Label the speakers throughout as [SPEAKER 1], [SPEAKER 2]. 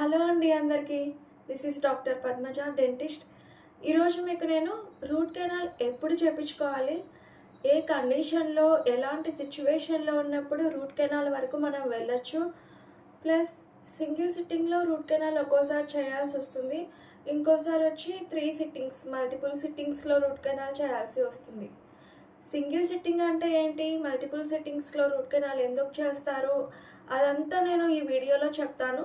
[SPEAKER 1] Hello అండి అందరికీ. This is doctor Padmaja dentist ఈరోజు మీకు నేను రూట్ కెనాల్ ఎప్పుడు చేపించుకోవాలి? ఏ కండిషన్లో ఎలాంటి సిచ్యువేషన్లో ఉన్నప్పుడు రూట్ కెనాల్ వరకు మనం వెళ్ళొచ్చు? ప్లస్ సింగిల్ సిట్టింగ్లో రూట్ కెనాల్ ఒక్కోసారి చేయాల్సి వస్తుంది. ఇంకోసారి వచ్చి త్రీ సిట్టింగ్స్ మల్టిపుల్ సిట్టింగ్స్లో రూట్ కెనాల్ చేయాల్సి వస్తుంది. సింగిల్ సిట్టింగ్ అంటే ఏంటి? మల్టిపుల్ సిట్టింగ్స్లో రూట్ కెనాల్ ఎందుకు చేస్తారు? అదంతా నేను ఈ వీడియోలో చెప్తాను.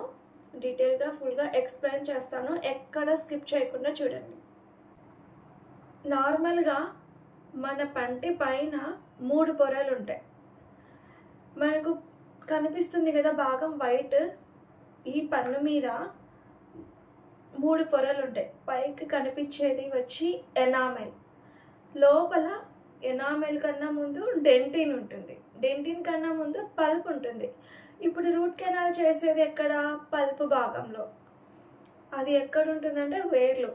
[SPEAKER 1] డీటెయిల్గా ఫుల్గా ఎక్స్ప్లెయిన్ చేస్తాను. ఎక్కడ స్కిప్ చేయకుండా చూడండి. నార్మల్గా మన పంటి పైన మూడు పొరలు ఉంటాయి. మనకు కనిపిస్తుంది కదా భాగం వైట్. ఈ పన్ను మీద మూడు పొరలు ఉంటాయి. పైకి కనిపించేది వచ్చి ఎనామెల్. లోపల ఎనామెల్ కన్నా ముందు డెంటిన్ ఉంటుంది. డెంటిన్ కన్నా ముందు పల్ప్ ఉంటుంది. ఇప్పుడు రూట్ కెనాల్ చేసేది ఎక్కడ? పల్ప్ భాగంలో. అది ఎక్కడ ఉంటుందంటే వేర్లు.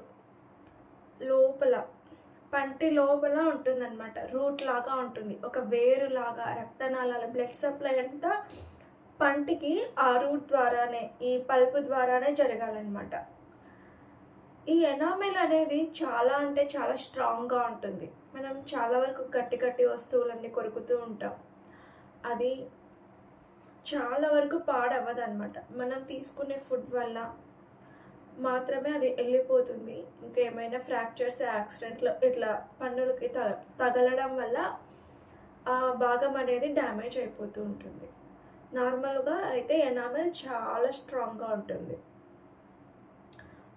[SPEAKER 1] లోపల. పంటి లోపల ఉంటుందన్నమాట. రూట్ లాగా ఉంటుంది. ఒక వేరు లాగా రక్తనాళాల బ్లడ్ సప్లై అంతా పంటికి ఆ రూట్ ద్వారానే ఈ పల్ప్ ద్వారానే జరగాలన్నమాట. ఈ ఎనామిల్ అనేది చాలా అంటే చాలా స్ట్రాంగ్గా ఉంటుంది. మనం చాలా వరకు గట్టి గట్టి వస్తువులన్నీ కొరుకుతూ ఉంటాం. అది చాలా వరకు పాడవ్వదు అనమాట మనం తీసుకునే ఫుడ్ వల్ల మాత్రమే అది వెళ్ళిపోతుంది. ఇంకేమైనా ఫ్రాక్చర్స్ యాక్సిడెంట్లు ఇట్లా పన్నులకి త తగలడం వల్ల ఆ భాగం అనేది డ్యామేజ్ అయిపోతూ ఉంటుంది. నార్మల్గా అయితే ఎనామెల్ చాలా స్ట్రాంగ్గా ఉంటుంది.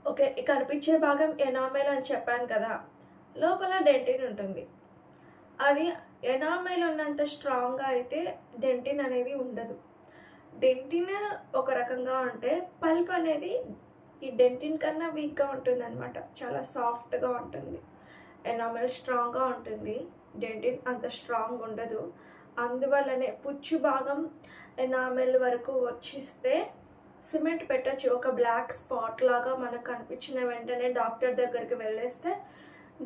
[SPEAKER 1] ఓకే కనిపించే భాగం ఎనామెల్ అని చెప్పాను కదా లోపల డెంటిన్ ఉంటుంది. అది ఎనామెల్ ఉన్నంత స్ట్రాంగ్గా అయితే డెంటిన్ అనేది ఉండదు. డెంటిన్ ఒక రకంగా ఉంటే పల్ప్ అనేది ఈ డెంటిన్ కన్నా వీక్గా ఉంటుంది అనమాట చాలా సాఫ్ట్గా ఉంటుంది. ఎనామెల్ స్ట్రాంగ్గా ఉంటుంది. డెంటిన్ అంత స్ట్రాంగ్ ఉండదు. అందువల్లనే పుచ్చు భాగం ఎనామెల్ వరకు వచ్చిస్తే సిమెంట్ పెట్టచ్చు. ఒక బ్లాక్ స్పాట్ లాగా మనకు కనిపించిన వెంటనే డాక్టర్ దగ్గరికి వెళ్ళేస్తే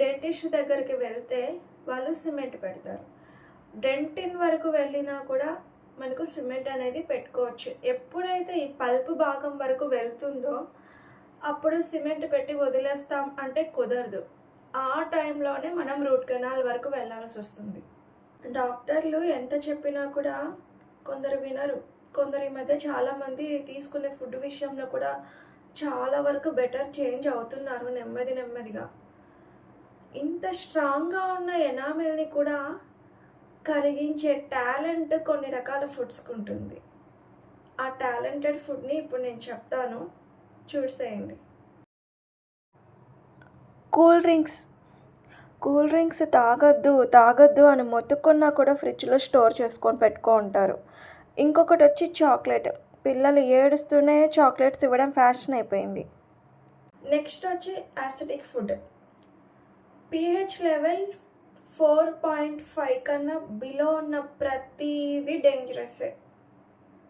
[SPEAKER 1] డెంటిస్ట్ దగ్గరికి వెళ్తే వాళ్ళు సిమెంట్ పెడతారు. డెంటిన్ వరకు వెళ్ళినా కూడా మనకు సిమెంట్ అనేది పెట్టుకోవచ్చు. ఎప్పుడైతే ఈ పల్ప్ భాగం వరకు వెళ్తుందో అప్పుడు సిమెంట్ పెట్టి వదిలేస్తాం అంటే కుదరదు. ఆ టైంలోనే మనం రూట్ కెనాల్ వరకు వెళ్ళాల్సి వస్తుంది. డాక్టర్లు ఎంత చెప్పినా కూడా కొందరు వినరు. కొందరు ఈ మధ్య చాలామంది తీసుకునే ఫుడ్ విషయంలో కూడా చాలా వరకు బెటర్ చేంజ్ అవుతున్నారు నెమ్మది నెమ్మదిగా. ఇంత స్ట్రాంగ్గా ఉన్న ఎనామిల్ని కూడా కరిగించే టాలెంట్ కొన్ని రకాల ఫుడ్స్కి ఉంటుంది ఆ టాలెంటెడ్ ఫుడ్ని ఇప్పుడు నేను చెప్తాను. చూసేయండి. Cool drinks. కూల్ డ్రింక్స్ తాగొద్దు తాగొద్దు అని మొత్తుకున్నా కూడా ఫ్రిడ్జ్లో స్టోర్ చేసుకొని పెట్టుకో ఉంటారు ఇంకొకటి వచ్చి చాక్లెట్. పిల్లలు ఏడుస్తూనే చాక్లెట్స్ ఇవ్వడం ఫ్యాషన్ అయిపోయింది. నెక్స్ట్ వచ్చి acidic food. PH level four point five కన్నా బిలో ఉన్న ప్రతిదీ డేంజరస్సే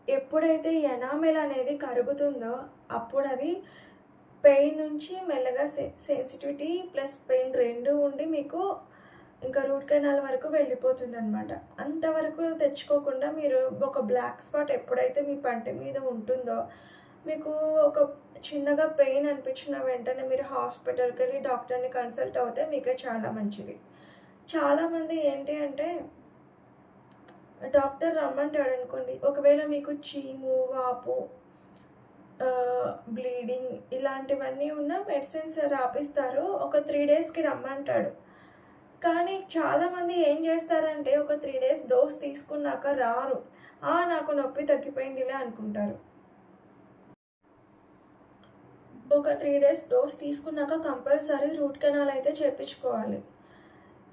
[SPEAKER 1] ఎప్పుడైతే ఎనామెల్ అనేది కరుగుతుందో అప్పుడు అది పెయిన్ నుంచి మెల్లగా సెన్సిటివిటీ ప్లస్ పెయిన్ రెండు ఉండి మీకు ఇంకా రూట్ కెనాల్ వరకు వెళ్ళిపోతుంది అనమాట అంతవరకు తెచ్చుకోకుండా మీరు ఒక బ్లాక్ స్పాట్ ఎప్పుడైతే మీ పంట మీద ఉంటుందో మీకు ఒక చిన్నగా పెయిన్ అనిపించిన వెంటనే మీరు హాస్పిటల్కి వెళ్ళి డాక్టర్ని కన్సల్ట్ అవుతే మీకే చాలా మంచిది. చాలామంది ఏంటి అంటే డాక్టర్ రమ్మంటాడు అనుకోండి ఒకవేళ మీకు చీము వాపు బ్లీడింగ్ ఇలాంటివన్నీ ఉన్న మెడిసిన్స్ రాపిస్తారు ఒక త్రీ డేస్కి రమ్మంటాడు. కానీ చాలామంది ఏం చేస్తారంటే ఒక త్రీ డేస్ డోస్ తీసుకున్నాక రారు. ఆ నాకు నొప్పి తగ్గిపోయిందిలే అనుకుంటారు. ఒక త్రీ డేస్ డోస్ తీసుకున్నాక కంపల్సరీ రూట్ కెనాల్ అయితే చేపించుకోవాలి.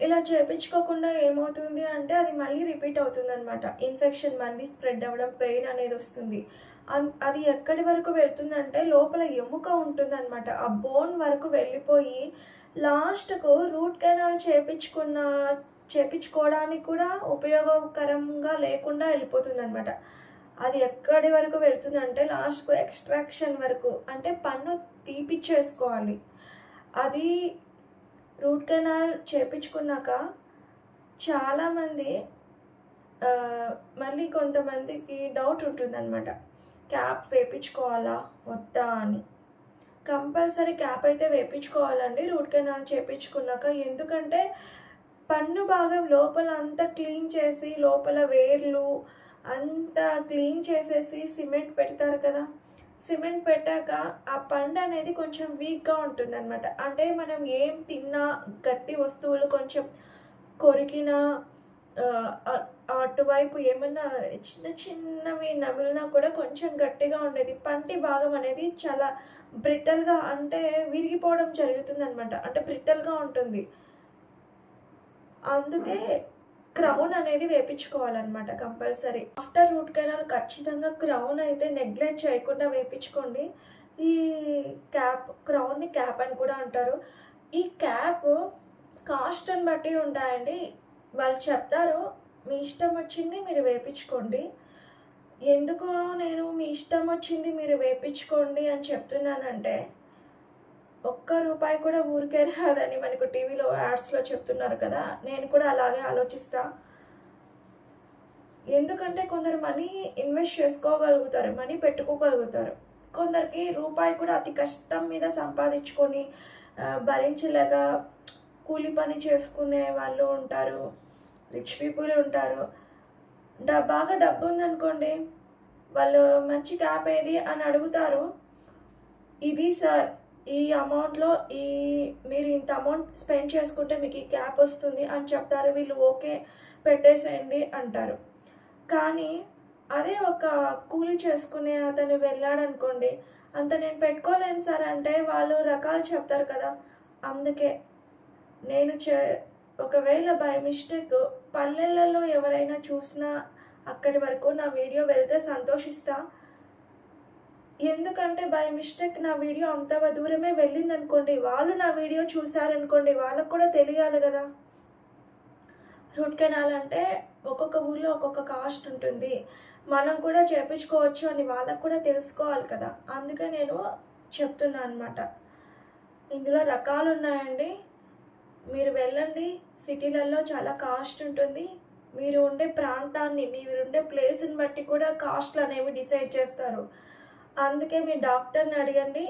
[SPEAKER 1] ఇలా చేపించుకోకుండా ఏమవుతుంది అంటే అది మళ్ళీ రిపీట్ అవుతుంది అనమాట ఇన్ఫెక్షన్ మళ్ళీ స్ప్రెడ్ అవ్వడం పెయిన్ అనేది వస్తుంది. అది ఎక్కడి వరకు వెళ్తుందంటే లోపల ఎముక ఉంటుంది అనమాట ఆ బోన్ వరకు వెళ్ళిపోయి లాస్ట్కు రూట్ కెనాల్ చేపించుకున్న చేపించుకోవడానికి కూడా ఉపయోగకరంగా లేకుండా వెళ్ళిపోతుంది అనమాట అది ఎక్కడి వరకు వెళ్తుందంటే లాస్ట్కు ఎక్స్ట్రాక్షన్ వరకు అంటే పన్ను తీపిచ్చేసుకోవాలి. అది రూట్ కెనాల్ చేపించుకున్నాక చాలామంది మళ్ళీ కొంతమందికి డౌట్ ఉంటుందన్నమాట. క్యాప్ వేపించుకోవాలా? వద్దా అని. కంపల్సరీ క్యాప్ అయితే వేపించుకోవాలండి. రూట్ కెనాల్ చేపించుకున్నాక ఎందుకంటే పన్ను భాగం లోపల అంతా క్లీన్ చేసి లోపల వేర్లు అంతా క్లీన్ చేసేసి సిమెంట్ పెడతారు కదా. సిమెంట్ పెట్టాక ఆ పండు అనేది కొంచెం వీక్గా ఉంటుంది అనమాట అంటే మనం ఏం తిన్నా గట్టి వస్తువులు కొంచెం కొరికిన అటువైపు ఏమన్నా చిన్న చిన్నవి నమిలినా కూడా కొంచెం గట్టిగా ఉండేది. పంటి భాగం అనేది చాలా బ్రిటల్గా అంటే విరిగిపోవడం జరుగుతుంది అనమాట అంటే బ్రిటల్గా ఉంటుంది. అందుకే క్రౌన్ అనేది వేపించుకోవాలన్నమాట కంపల్సరీ. ఆఫ్టర్ రూట్ కెనాల్ ఖచ్చితంగా క్రౌన్ అయితే నెగ్లెక్ట్ చేయకుండా వేపించుకోండి. ఈ క్యాప్ క్రౌన్ని క్యాప్ అని కూడా అంటారు. ఈ క్యాప్ కాస్ట్ని బట్టి ఉంటాయండి. వాళ్ళు చెప్తారు మీ ఇష్టం వచ్చింది మీరు వేపించుకోండి. ఎందుకు నేను మీ ఇష్టం వచ్చింది మీరు వేపించుకోండి అని చెప్తున్నానంటే ఒక్క రూపాయి కూడా ఊరికే రాదని మనకు టీవీలో యాడ్స్లో చెప్తున్నారు కదా నేను కూడా అలాగే ఆలోచిస్తా. ఎందుకంటే కొందరు మనీ ఇన్వెస్ట్ చేసుకోగలుగుతారు మనీ పెట్టుకోగలుగుతారు. కొందరికి రూపాయి కూడా అతి కష్టం మీద సంపాదించుకొని భరించలేక కూలి పని చేసుకునే వాళ్ళు ఉంటారు రిచ్ పీపుల్ ఉంటారు. డబ్ బాగా డబ్బు ఉందనుకోండి వాళ్ళు మంచి క్యాప్ ఏది అని అడుగుతారు ఇది సార్ ఈ అమౌంట్లో ఈ మీరు ఇంత అమౌంట్ స్పెండ్ చేసుకుంటే మీకు ఈ క్యాప్ వస్తుంది అని చెప్తారు వీళ్ళు ఓకే పెట్టేసేయండి అంటారు. కానీ అదే ఒక కూలి చేసుకునే అతను వెళ్ళాడనుకోండి అంత నేను పెట్టుకోలేను సార్ అంటే వాళ్ళు రకాలు చెప్తారు కదా అందుకే నేను చే ఒకవేళ బై మిస్టేక్ పల్లెలలో ఎవరైనా చూసినా అక్కడి వరకు నా వీడియో వెళ్తే సంతోషిస్తా ఎందుకంటే బై మిస్టేక్ నా వీడియో అంత దూరమే వెళ్ళిందనుకోండి వాళ్ళు నా వీడియో చూశారనుకోండి వాళ్ళకు కూడా తెలియాలి కదా. రూట్ కెనాల్ అంటే ఒక్కొక్క ఊర్లో ఒక్కొక్క కాస్ట్ ఉంటుంది. మనం కూడా చేపించుకోవచ్చు అని వాళ్ళకు కూడా తెలుసుకోవాలి కదా. అందుకే నేను చెప్తున్నా అనమాట ఇందులో రకాలు ఉన్నాయండి. మీరు వెళ్ళండి. సిటీలలో చాలా కాస్ట్ ఉంటుంది. మీరు ఉండే ప్రాంతాన్ని మీరు ఉండే ప్లేస్ని బట్టి కూడా కాస్ట్లు అనేవి డిసైడ్ చేస్తారు. అందుకే మీ డాక్టర్ని అడగండి.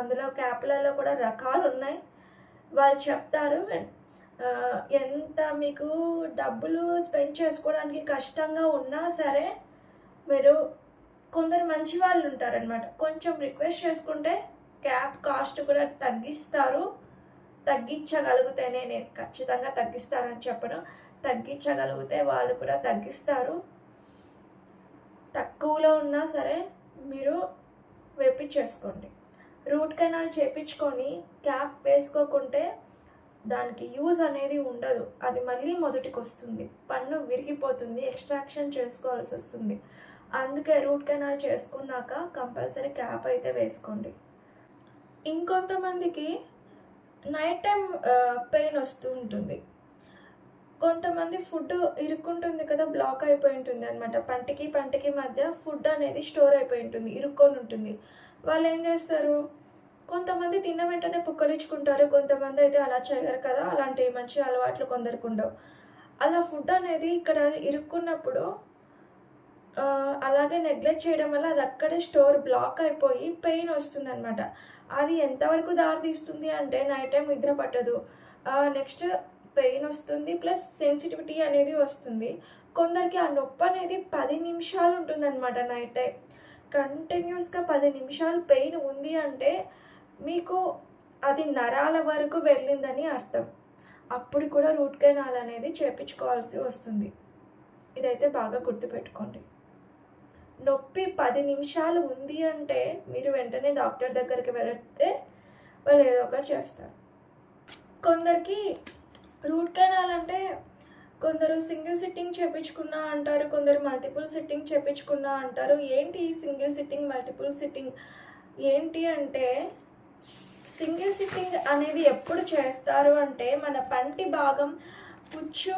[SPEAKER 1] అందులో క్యాప్లలో కూడా రకాలు ఉన్నాయి. వాళ్ళు చెప్తారు ఎంత మీకు డబ్బులు స్పెండ్ చేసుకోవడానికి కష్టంగా ఉన్నా సరే మీరు కొందరు మంచి వాళ్ళు ఉంటారనమాట కొంచెం రిక్వెస్ట్ చేసుకుంటే క్యాప్ కాస్ట్ కూడా తగ్గిస్తారు. తగ్గించగలిగితేనే నేను ఖచ్చితంగా తగ్గిస్తానని చెప్పను. తగ్గించగలిగితే వాళ్ళు కూడా తగ్గిస్తారు. తక్కువలో ఉన్నా సరే మీరు వేపించేసుకోండి రూట్ కెనాల్ చేపించుకొని క్యాప్ వేసుకోకుంటే దానికి యూజ్ అనేది ఉండదు. అది మళ్ళీ మొదటికి వస్తుంది పన్ను విరిగిపోతుంది. ఎక్స్ట్రాక్షన్ చేసుకోవాల్సి వస్తుంది. అందుకే రూట్ కెనాల్ చేసుకున్నాక కంపల్సరీ క్యాప్ అయితే వేసుకోండి. ఇంకొంతమందికి నైట్ టైం పెయిన్ వస్తూ ఉంటుంది. కొంతమంది ఫుడ్ ఇరుక్కుంటుంది కదా బ్లాక్ అయిపోయి ఉంటుంది అనమాట పంటికి పంటికి మధ్య ఫుడ్ అనేది స్టోర్ అయిపోయి ఉంటుంది ఇరుక్కొని ఉంటుంది. వాళ్ళు ఏం చేస్తారు? కొంతమంది తిన్న వెంటనే పుక్కలించుకుంటారు కొంతమంది అయితే అలా చేయరు కదా అలాంటి మంచి అలవాట్లు కొందరికి ఉండవు. అలా ఫుడ్ అనేది ఇక్కడ ఇరుక్కున్నప్పుడు అలాగే నెగ్లెక్ట్ చేయడం వల్ల అది అక్కడే స్టోర్ బ్లాక్ అయిపోయి పెయిన్ వస్తుంది అనమాట అది ఎంతవరకు దారి తీస్తుంది అంటే నైట్ టైం నిద్ర పట్టదు. నెక్స్ట్ పెయిన్ వస్తుంది ప్లస్ సెన్సిటివిటీ అనేది వస్తుంది. కొందరికి ఆ నొప్పి అనేది పది నిమిషాలు ఉంటుందన్నమాట నైట్ టైం కంటిన్యూస్గా పది నిమిషాలు పెయిన్ ఉంది అంటే మీకు అది నరాల వరకు వెళ్ళిందని అర్థం. అప్పుడు కూడా రూట్ కెనాల్ అనేది చేపించుకోవాల్సి వస్తుంది. ఇదైతే బాగా గుర్తుపెట్టుకోండి. నొప్పి పది నిమిషాలు ఉంది అంటే మీరు వెంటనే డాక్టర్ దగ్గరికి వెళితే వాళ్ళు ఏదో ఒకటి చేస్తారు. కొందరికి రూట్ కెనాల్ అంటే కొందరు సింగిల్ సిట్టింగ్ చేపించుకున్నా అంటారు కొందరు మల్టిపుల్ సిట్టింగ్ చేపించుకున్నా అంటారు. ఏంటి ఈ సింగిల్ సిట్టింగ్ మల్టిపుల్ సిట్టింగ్ ఏంటి అంటే సింగిల్ సిట్టింగ్ అనేది ఎప్పుడు చేస్తారు అంటే మన పంటి భాగం పుచ్చు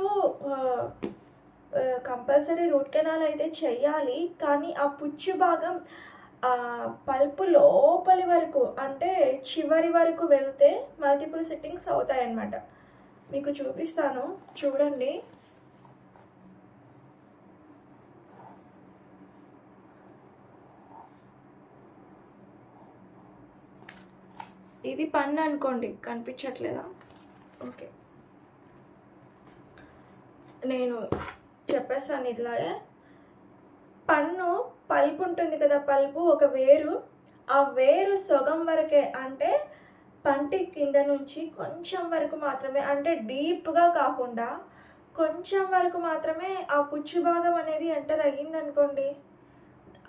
[SPEAKER 1] కంపల్సరీ రూట్ కెనాల్ అయితే చేయాలి. కానీ ఆ పుచ్చు భాగం పల్పు లోపలి వరకు అంటే చివరి వరకు వెళ్తే మల్టిపుల్ సిట్టింగ్స్ అవుతాయి అన్నమాట మీకు చూపిస్తాను. చూడండి. ఇది పన్ను అనుకోండి కనిపించట్లేదా? ఓకే. నేను చెప్పేస్తాను ఇట్లాగే. పన్ను పల్పు ఉంటుంది కదా పల్పు ఒక వేరు. ఆ వేరు సొగం వరకే అంటే పంటి కింద నుంచి కొంచెం వరకు మాత్రమే అంటే డీప్గా కాకుండా కొంచెం వరకు మాత్రమే ఆ పుచ్చు భాగం అనేది ఎంటర్ అయ్యిందనుకోండి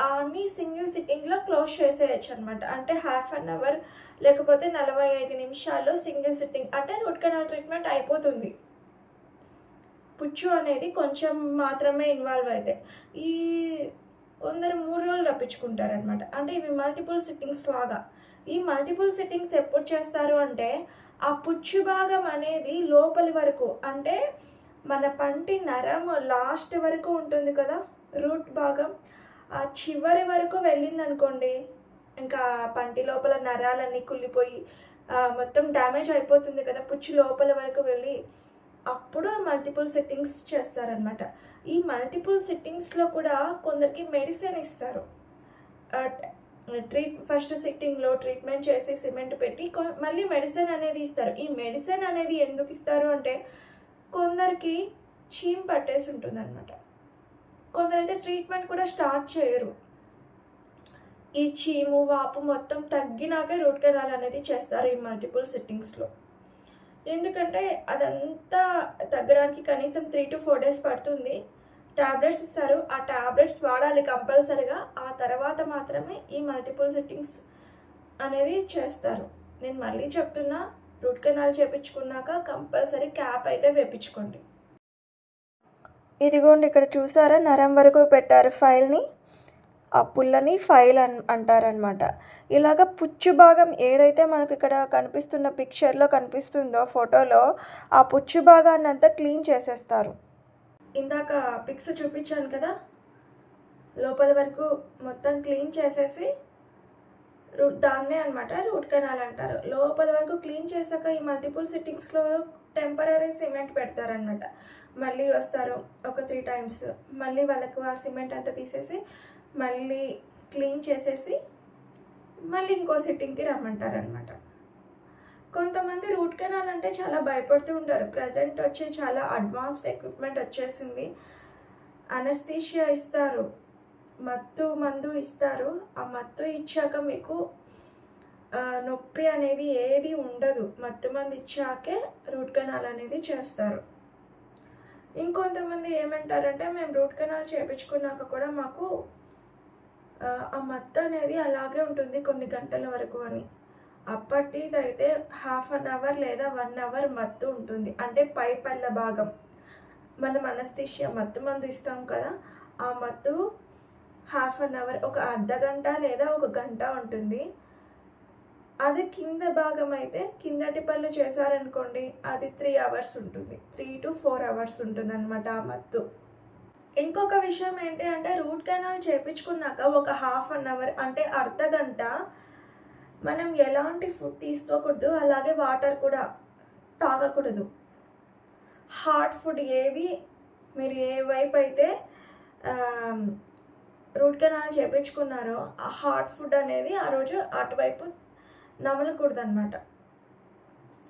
[SPEAKER 1] అన్ని సింగిల్ సిట్టింగ్లో క్లోజ్ చేసేయచ్చు అనమాట అంటే హాఫ్ అన్ అవర్ లేకపోతే నలభై ఐదు నిమిషాల్లో సింగిల్ సిట్టింగ్ అంటే రూట్ కెనాల్ ట్రీట్మెంట్ అయిపోతుంది. పుచ్చు అనేది కొంచెం మాత్రమే ఇన్వాల్వ్ అయితే ఈ కొందరు మూడు రోజులు రప్పించుకుంటారనమాట అంటే ఇవి మల్టిపుల్ సిట్టింగ్స్ లాగా. ఈ మల్టిపుల్ సిట్టింగ్స్ ఎప్పుడు చేస్తారు అంటే ఆ పుచ్చు భాగం అనేది లోపలి వరకు అంటే మన పంటి నరం లాస్ట్ వరకు ఉంటుంది కదా రూట్ భాగం. ఆ చివరి వరకు వెళ్ళింది అనుకోండి ఇంకా పంటి లోపల నరాలన్నీ కుళ్ళిపోయి మొత్తం డ్యామేజ్ అయిపోతుంది కదా పుచ్చు లోపల వరకు వెళ్ళి అప్పుడు మల్టిపుల్ సెట్టింగ్స్ చేస్తారనమాట ఈ మల్టిపుల్ సెట్టింగ్స్లో కూడా కొందరికి మెడిసిన్ ఇస్తారు. ట్రీట్ ఫస్ట్ సిట్టింగ్లో ట్రీట్మెంట్ చేసి సిమెంట్ పెట్టి మళ్ళీ మెడిసిన్ అనేది ఇస్తారు. ఈ మెడిసిన్ అనేది ఎందుకు ఇస్తారు అంటే కొందరికి చీమ్ పట్టేసి ఉంటుంది అనమాట కొందరైతే ట్రీట్మెంట్ కూడా స్టార్ట్ చేయరు. ఈ చీము వాపు మొత్తం తగ్గినాకే రూట్ కెనాల్ అనేది చేస్తారు ఈ మల్టిపుల్ సిట్టింగ్స్లో ఎందుకంటే అదంతా తగ్గడానికి కనీసం త్రీ టు ఫోర్ డేస్ పడుతుంది. ట్యాబ్లెట్స్ ఇస్తారు. ఆ ట్యాబ్లెట్స్ వాడాలి కంపల్సరిగా. ఆ తర్వాత మాత్రమే ఈ మల్టిపుల్ సిట్టింగ్స్ అనేది చేస్తారు. నేను మళ్ళీ చెప్తున్నా రూట్ కెనాల్ చేపించుకున్నాక కంపల్సరీ క్యాప్ అయితే వేపించుకోండి. ఇదిగోండి ఇక్కడ చూసారా? నరం వరకు పెట్టారు ఫైల్ని. ఆ పుల్లని ఫైల్ అన్ అంటారనమాట ఇలాగ పుచ్చు భాగం ఏదైతే మనకు ఇక్కడ కనిపిస్తున్న పిక్చర్లో కనిపిస్తుందో ఫోటోలో ఆ పుచ్చు భాగాన్ని అంతా క్లీన్ చేసేస్తారు. ఇందాక పిక్స్ చూపించాను కదా. లోపల వరకు మొత్తం క్లీన్ చేసేసి రూట్ దాన్నే అనమాట రూట్ కెనాల్ అంటారు. లోపల వరకు క్లీన్ చేశాక ఈ మల్టిపుల్ సిట్టింగ్స్లో టెంపరీ సిమెంట్ పెడతారనమాట మళ్ళీ వస్తారు ఒక త్రీ టైమ్స్. మళ్ళీ వాళ్ళకు ఆ సిమెంట్ అంతా తీసేసి మళ్ళీ క్లీన్ చేసేసి మళ్ళీ ఇంకో సిట్టింగ్కి రమ్మంటారనమాట కొంతమంది రూట్ కెనాల్ అంటే చాలా భయపడుతూ ఉంటారు. ప్రజెంట్ వచ్చి చాలా అడ్వాన్స్డ్ ఎక్విప్మెంట్ వచ్చేసింది. అనస్థీషియా ఇస్తారు. మత్తు మందు ఇస్తారు. ఆ మత్తు ఇచ్చాక మీకు నొప్పి అనేది ఏది ఉండదు. మత్తు మందు ఇచ్చాకే రూట్ కెనాల్ అనేది చేస్తారు. ఇంకొంతమంది ఏమంటారంటే మేము రూట్ కెనాల్ చేయించుకున్నాక కూడా మాకు ఆ మత్తు అనేది అలాగే ఉంటుంది కొన్ని గంటల వరకు అని. అప్పటిదైతే హాఫ్ అన్ అవర్ లేదా వన్ అవర్ మత్తు ఉంటుంది. అంటే పై పళ్ళ భాగం. మన మనస్థిష్య మత్తు మందు ఇస్తాం కదా ఆ మత్తు హాఫ్ అన్ అవర్ ఒక అర్ధ గంట లేదా ఒక గంట ఉంటుంది. అది కింద భాగం అయితే కిందటి పళ్ళు చేశారనుకోండి అది త్రీ అవర్స్ ఉంటుంది. త్రీ టు ఫోర్ అవర్స్ ఉంటుంది అనమాట ఆ మత్తు. ఇంకొక విషయం ఏంటి అంటే రూట్ కెనాల్ చేపించుకున్నాక ఒక హాఫ్ అన్ అవర్ అంటే అర్ధ గంట మనం ఎలాంటి ఫుడ్ తీసుకోకూడదు అలాగే వాటర్ కూడా తాగకూడదు. హార్ట్ ఫుడ్ ఏవి మీరు ఏ వైపు అయితే రూట్ కెనాల్ చేపించుకున్నారో ఆ హార్ట్ ఫుడ్ అనేది ఆ రోజు అటువైపు నమలకూడదు అనమాట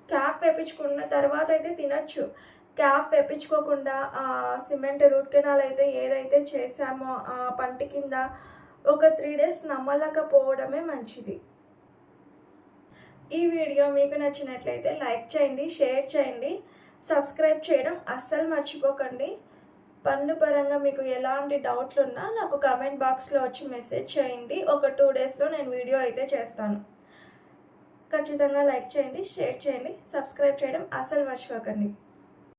[SPEAKER 1] క్యాప్ వేపించుకున్న తర్వాత అయితే తినచ్చు. క్యాప్ వేపించుకోకుండా ఆ సిమెంట్ రూట్ కెనాల్ అయితే ఏదైతే చేసామో ఆ పంట కింద ఒక త్రీ డేస్ నమ్మలేకపోవడమే మంచిది. ఈ వీడియో మీకు నచ్చినట్లయితే లైక్ చేయండి షేర్ చేయండి సబ్స్క్రైబ్ చేయడం అస్సలు మర్చిపోకండి. పన్ను పరంగా మీకు ఎలాంటి డౌట్లు ఉన్నా నాకు కమెంట్ బాక్స్లో వచ్చి మెసేజ్ చేయండి. ఒక టూ డేస్లో నేను వీడియో అయితే చేస్తాను. ఖచ్చితంగా లైక్ చేయండి షేర్ చేయండి సబ్స్క్రైబ్ చేయడం అస్సలు మర్చిపోకండి.